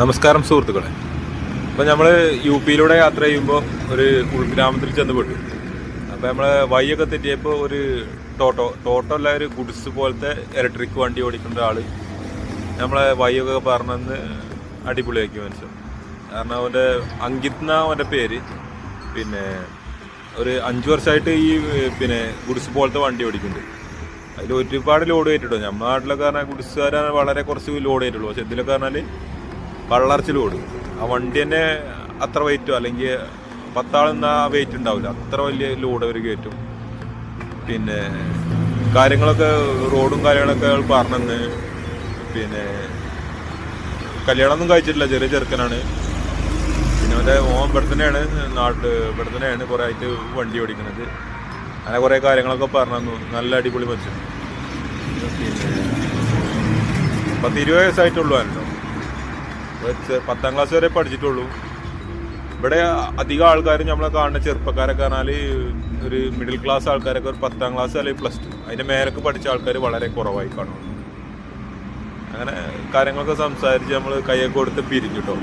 നമസ്കാരം. സുഹൃത്തുക്കളെ. അപ്പോൾ നമ്മൾ യു പിയിലൂടെ യാത്ര ചെയ്യുമ്പോൾ ഒരു ഉൾഗ്രാമത്തിൽ ചെന്ന് പെട്ടു അപ്പോൾ നമ്മൾ വഴിയൊക്കെ തെറ്റിയപ്പോൾ ഒരു ടോട്ടോ ടോട്ടോ അല്ല ഒരു ഗുഡ്സ് പോലത്തെ ഇലക്ട്രിക് വണ്ടി ഓടിക്കുന്ന ഒരാൾ നമ്മളെ വഴിയൊക്കെ പറഞ്ഞെന്ന് അടിപൊളിയാക്കി മനസ്സിലാവും കാരണം അവന്റെ അങ്കിത് എന്നാ അവന്റെ പേര്. പിന്നെ ഒരു അഞ്ച് വർഷമായിട്ട് ഈ പിന്നെ ഗുഡ്സ് പോലത്തെ വണ്ടി ഓടിക്കുന്നുണ്ട്. അതിൽ ഒരുപാട് ലോഡ് കയറ്റിട്ടു നമ്മുടെ നാട്ടിലൊക്കെ പറഞ്ഞാൽ ഗുഡ്സുകാരാണ് വളരെ കുറച്ച് ലോഡ് കയറ്റുള്ളൂ പക്ഷെ ഇതിലൊക്കെ പറഞ്ഞാൽ വള്ളർച്ച് ലോഡ് ആ വണ്ടി തന്നെ അത്ര വെയിറ്റോ അല്ലെങ്കിൽ പത്താളെന്ന വെയിറ്റ് ഉണ്ടാവില്ല അത്ര വലിയ ലോഡ് അവർ കയറ്റും പിന്നെ കാര്യങ്ങളൊക്കെ റോഡും കാര്യങ്ങളൊക്കെ അയാൾ പറഞ്ഞെന്ന്. പിന്നെ കല്യാണമൊന്നും കഴിച്ചിട്ടില്ല. ചെറിയ ചെറുക്കനാണ്. പിന്നെ അവന്റെ ഓൻ ഇവിടെ തന്നെയാണ് നാട്ടിൽ ഇവിടെ തന്നെയാണ് കുറേ ആയിട്ട് വണ്ടി ഓടിക്കുന്നത് അങ്ങനെ കുറേ കാര്യങ്ങളൊക്കെ പറഞ്ഞു നല്ല അടിപൊളി പിന്നെ പത്ത് ഇരുപത് വയസ്സായിട്ടുള്ളൂ അല്ലോ പത്താം ക്ലാസ് വരെ പഠിച്ചിട്ടുള്ളൂ. ഇവിടെ അധികം ആൾക്കാരും നമ്മളെ കാണുന്ന ചെറുപ്പക്കാരൊക്കെ പറഞ്ഞാൽ ഒരു മിഡിൽ ക്ലാസ് ആൾക്കാരൊക്കെ ഒരു പത്താം ക്ലാസ് അല്ലെങ്കിൽ പ്ലസ് ടു അതിന്റെ മേലൊക്കെ പഠിച്ച ആൾക്കാർ വളരെ കുറവായി കാണും. അങ്ങനെ കാര്യങ്ങളൊക്കെ സംസാരിച്ച് നമ്മൾ കൈയൊക്കെ കൊടുത്ത് പിരിഞ്ഞു കേട്ടോ